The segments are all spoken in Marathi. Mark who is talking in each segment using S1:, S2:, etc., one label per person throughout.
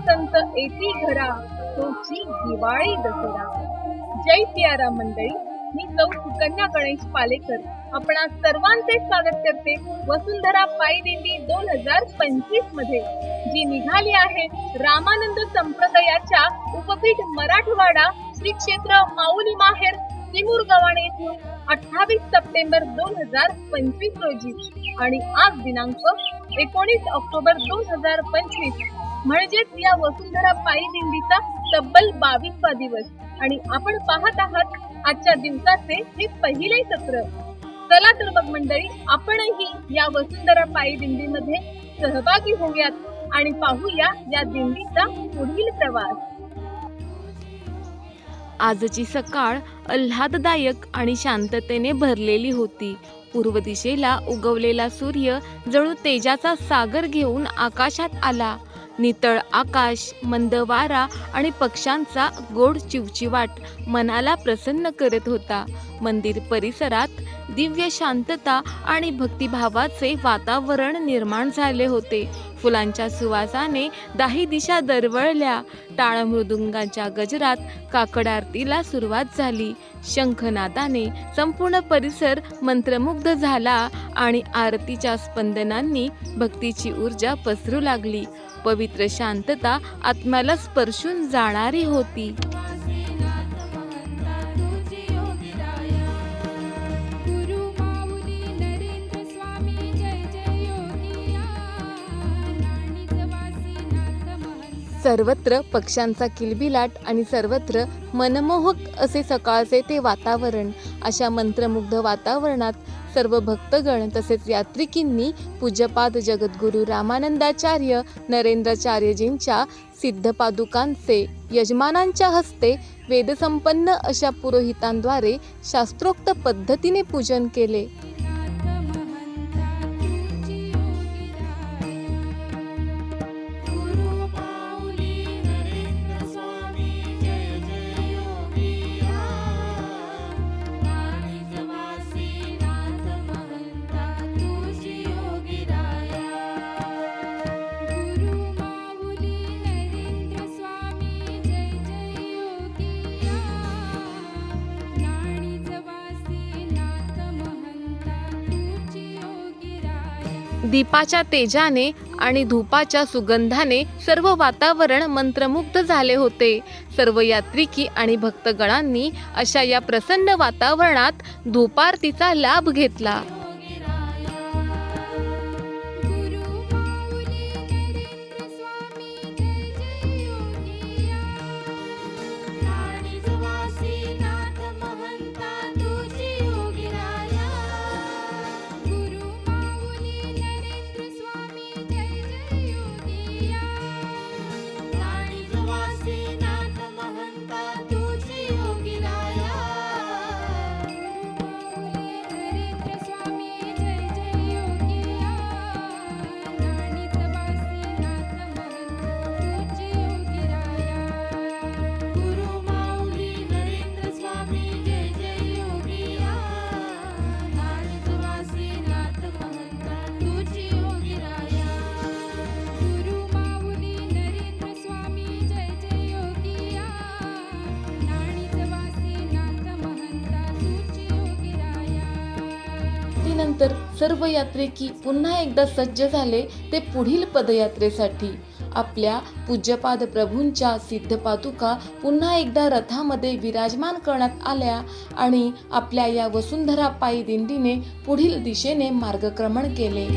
S1: संत येती घरा तोची दिवाळी दसरा. जय सियाराम मंडळी मी सौ सुकन्या गणेश पालेकर आपणा सर्वांचे स्वागत करते वसुंधरा पायी दिंडी दोन हजार पंचवीसमध्ये जी निघाली आहे रामानंद संप्रदायाच्या उपपीठ मराठवाडा श्री क्षेत्र माऊली माहेर सिमूर गव्हाणे येथून अठ्ठावीस सप्टेंबर दोन हजार पंचवीस रोजी. आणि आज दिनांक एकोणीस ऑक्टोबर दोन हजार पंचवीस म्हणजेच या वसुंधरा पायी दिंडीचा तब्बल बावीसवा दिवस. आणि आपण पाहत आहात आजच्या दिवसाचे हे पहिले सत्र. चला तर मग मंडळी आपणही या वसुंधरा पायी दिंडीमध्ये सहभागी होऊयात आणि पाहूया या दिंडीचा पुढील प्रवास.
S2: आजची सकाळ आल्हाददायक आणि शांततेने भरलेली होती. पूर्व दिशेला उगवलेला सूर्य जणू तेजाचा सागर घेऊन आकाशात आला. नितळ आकाश मंद वारा आणि पक्ष्यांचा गोड चिवचिवाट मनाला प्रसन्न करत होता. मंदिर परिसरात दिव्य शांतता आणि भक्तिभावाचे वातावरण निर्माण झाले होते. फुलांच्या सुवासाने दाही दिशा दरवळल्या. टाळ मृदुंगाच्या गजरात काकड आरतीला सुरुवात झाली. शंखनादाने संपूर्ण परिसर मंत्रमुग्ध झाला आणि आरतीच्या स्पंदनांनी भक्तीची ऊर्जा पसरू लागली. पवित्र शांतता आत्म्याला स्पर्शून जाणारी होती. सर्वत्र पक्ष्यांचा किलबिलाट आणि सर्वत्र मनमोहक असे सकाळचे ते वातावरण. अशा मंत्रमुग्ध वातावरणात सर्व भक्तगण तसेच यात्रिकींनी पूज्यपाद जगद्गुरू रामानंदाचार्य नरेंद्राचार्यजींच्या सिद्धपादुकांचे यजमानांच्या हस्ते वेदसंपन्न अशा पुरोहितांद्वारे शास्त्रोक्त पद्धतीने पूजन केले. दीपाच्या तेजाने आणि धूपाच्या सुगंधाने सर्व वातावरण मंत्रमुग्ध झाले होते. सर्व यात्रिकी आणि भक्तगणांनी अशा या प्रसन्न वातावरणात धूपारतीचा लाभ घेतला. सर्व यात्रेकी पुन्हा एकदा सज्ज झाले ते पुढील पदयात्रेसाठी. आपल्या पूज्यपाद प्रभूंच्या सिद्धपादुका पुन्हा एकदा रथामध्ये विराजमान करण्यात आल्या आणि आपल्या या वसुंधरा पायी दिंडीने पुढील दिशेने मार्गक्रमण केले.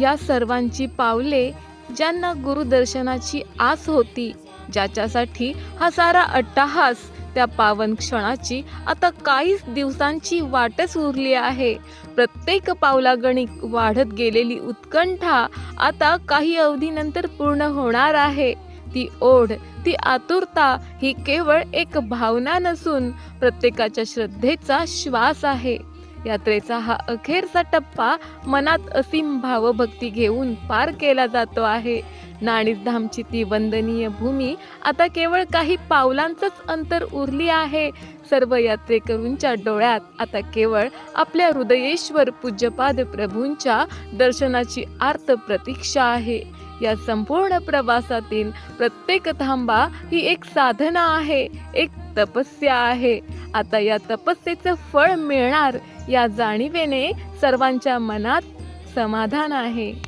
S2: या सर्वांची पावले ज्यांना गुरुदर्शनाची आस होती ज्याच्यासाठी हा सारा अट्टाहास त्या पावन क्षणाची आता काहीच दिवसांची वाटच उरली आहे. प्रत्येक पावलागणिक वाढत गेलेली उत्कंठा आता काही अवधीनंतर पूर्ण होणार आहे. ती ओढ ती आतुरता ही केवळ एक भावना नसून प्रत्येकाच्या श्रद्धेचा श्वास आहे. यात्रेचा हा अखेरचा टप्पा मनात असीम भावभक्ती घेऊन पार केला जातो आहे. नाणीधामची ती वंदनीय भूमी आता केवळ काही पावलांचंच अंतर उरली आहे. सर्व यात्रेकरूंच्या डोळ्यात आता केवळ आपल्या हृदयेश्वर पूज्यपाद प्रभूंच्या दर्शनाची आर्त प्रतीक्षा आहे. या संपूर्ण प्रवासातील प्रत्येक थांबा ही एक साधना आहे एक तपस्या आहे. आता या तपस्येचं फळ मिळणार या जाणीवेने सर्वांच्या मनात समाधान आहे.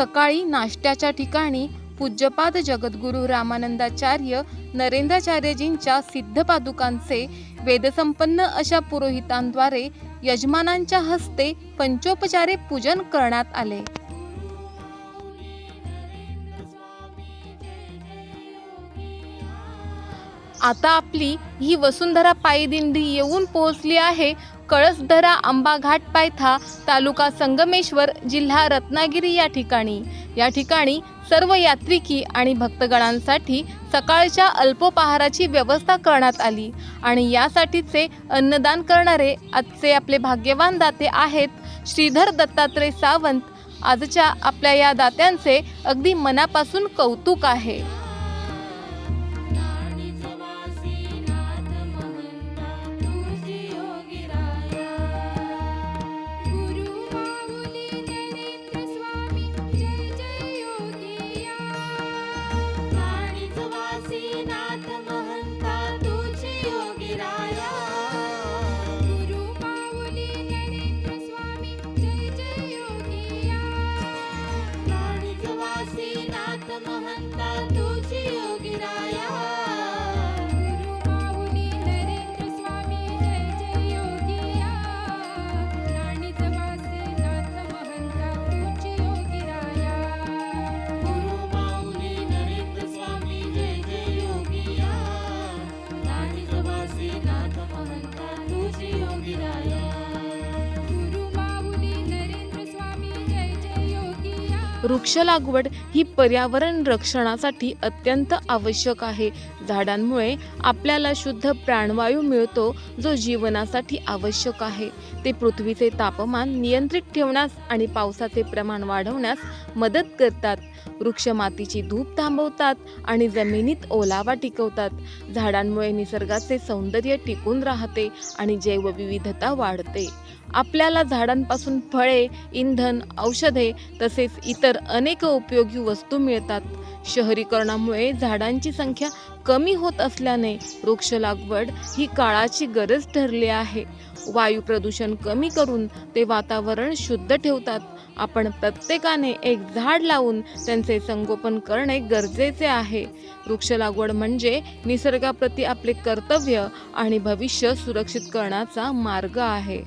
S2: सकाळी नाश्त्याच्या ठिकाणी पूज्यपाद जगद्गुरू रामानंदाचार्य नरेंद्राचार्यजींच्या सिद्ध पादुकांचे वेदसंपन्न अशा पुरोहितांद्वारे यजमानांच्या हस्ते पंचोपचारे पूजन करण्यात आले. आता आपली ही वसुंधरा पायी दिंडी येऊन पोहोचली आहे. कळसधरा आंबा घाट पायथा तालुका संगमेश्वर जिल्हा रत्नागिरी या ठिकाणी. या ठिकाणी सर्व यात्रिकी आणि भक्तगणांसाठी सकाळच्या अल्पोपहाराची व्यवस्था करण्यात आली आणि यासाठीचे अन्नदान करणारे आजचे आपले भाग्यवान दाते आहेत श्रीधर दत्तात्रय सावंत. आजच्या आपल्या या दात्यांचे अगदी मनापासून कौतुक आहे. वृक्ष लागवड ही पर्यावरण रक्षणासाठी अत्यंत आवश्यक आहे. झाडांमुळे आपल्याला शुद्ध प्राणवायू मिळतो जो जीवनासाठी आवश्यक आहे. ते पृथ्वीचे तापमान नियंत्रित ठेवण्यास आणि पावसाचे प्रमाण वाढवण्यास मदत करतात. वृक्ष मातीची धूप थांबवतात आणि जमिनीत ओलावा टिकवतात. झाडांमुळे निसर्गाचे सौंदर्य टिकून राहते आणि जैवविविधता वाढते. आपल्याला झाडांपासून फळे इंधन औषधे तसेच इतर अनेक उपयोगी वस्तू मिळतात. शहरीकरणामुळे झाडांची संख्या कमी होत असल्याने वृक्ष लागवड ही काळाची गरज ठरली आहे. वायू प्रदूषण कमी करून ते वातावरण शुद्ध ठेवतात. आपण प्रत्येकाने एक झाड लावून त्यांचे संगोपन करणे गरजेचे आहे. वृक्ष लागवड म्हणजे निसर्गाप्रती आपले कर्तव्य आणि भविष्य सुरक्षित करण्याचा मार्ग आहे.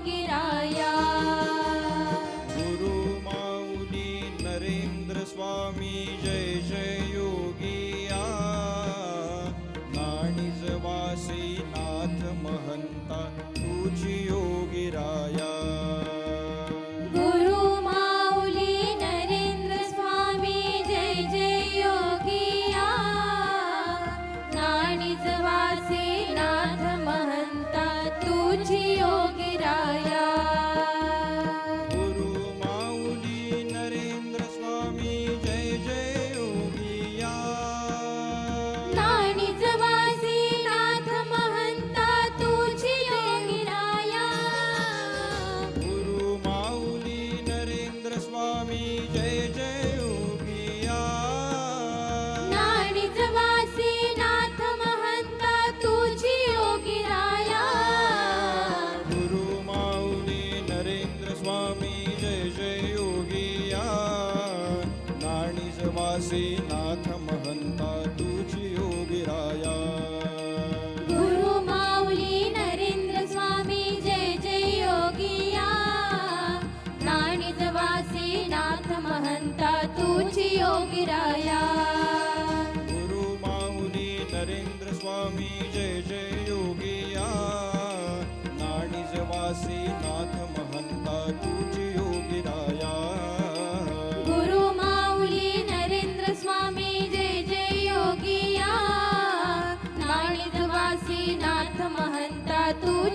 S3: योगिराया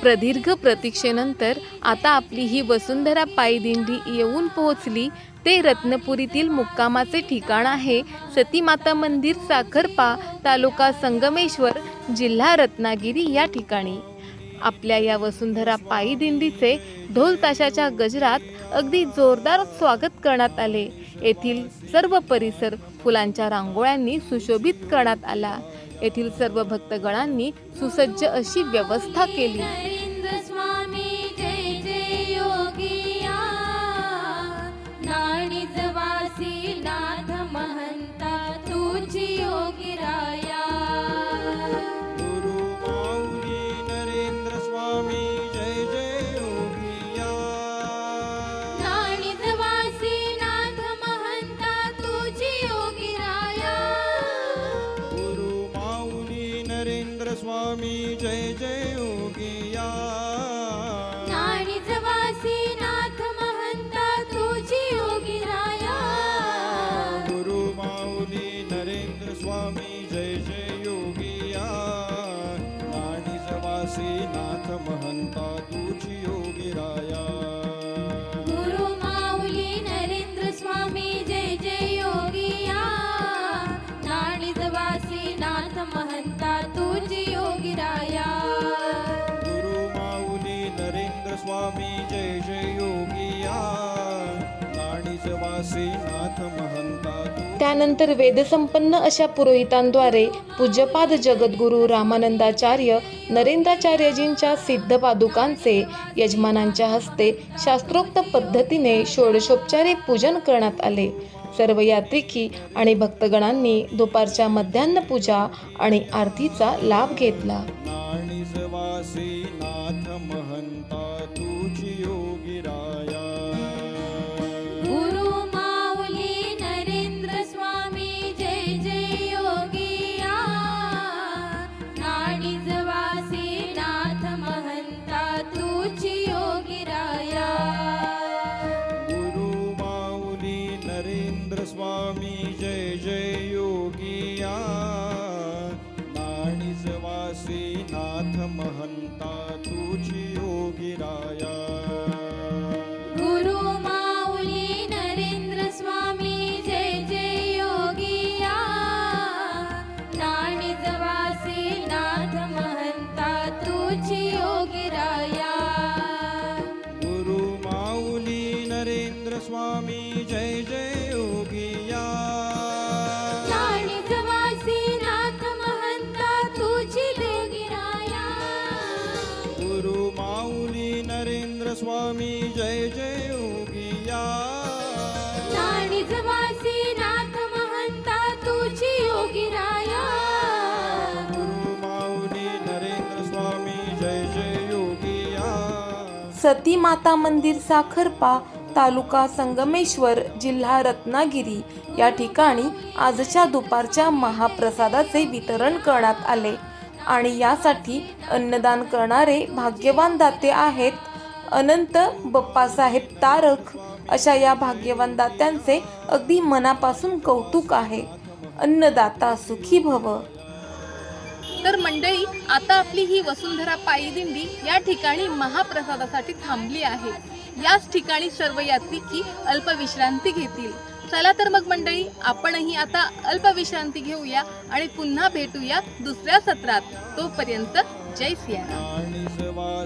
S2: प्रदीर्घ प्रतीक्षेनंतर आता आपली ही वसुंधरा पायदिंडी येऊन पोहोचली. ते रत्नपुरीतील मुक्कामाचे ठिकाण आहे. सतीमाता मंदिर साखरपा तालुका संगमेश्वर जिल्हा रत्नागिरी या ठिकाणी. आपल्या या वसुंधरा पायी दिंडीचे ढोल ताशाच्या गजरात अगदी जोरदार स्वागत करण्यात आले. येथील सर्व परिसर फुलांच्या रांगोळ्यांनी सुशोभित करण्यात आला. येथील सर्व भक्तगणांनी सुसज्ज अशी व्यवस्था केली.
S3: नरेंद्र स्वामी
S4: स्वामी जय जय योगिया।
S2: त्यानंतर वेदसंपन्न अशा पुरोहितांद्वारे पूज्यपाद जगद्गुरू रामानंदाचार्य नरेंद्राचार्यजींच्या सिद्ध पादुकांचे यजमानांच्या हस्ते शास्त्रोक्त पद्धतीने षोडशोपचारे पूजन करण्यात आले. सर्व यात्रिकी आणि भक्तगणांनी दुपारच्या मध्यान्ह पूजा आणि आरतीचा लाभ घेतला.
S3: स्वामी जय जय योगिया नाणिजवासी नाथ महंता तुझी योगिराया
S4: नाणिजवासी नाथ महंता तुझी योगिराया
S3: गुरु माऊली नरेंद्र स्वामी जय जय योगिया
S2: सती माता मंदिर साखरपा तालुका संगमेश्वर जिल्हा रत्नागिरी. या ठिकाणी आजच्या दुपारच्या महाप्रसादाचे वितरण करण्यात आले. आणि यासाठी अन्नदान करणारे भाग्यवान दाते आहेत अनंत बप्पासाहेब तारक अशा या भाग्यवान दात्यांचे अगदी मनापासून कौतुक आहे. अन्नदाता सुखी भव. तर मंडळी आता आपली ही वसुंधरा पायी दिंडी या ठिकाणी महाप्रसादासाठी थांबली आहे. याच ठिकाणी सर्व यात्रिकी अल्पविश्रांती घेतील. चला तर मग मंडळी आपणही आता अल्पविश्रांती घेऊया आणि पुन्हा भेटूया दुसऱ्या सत्रात. तोपर्यंत जय सियाराम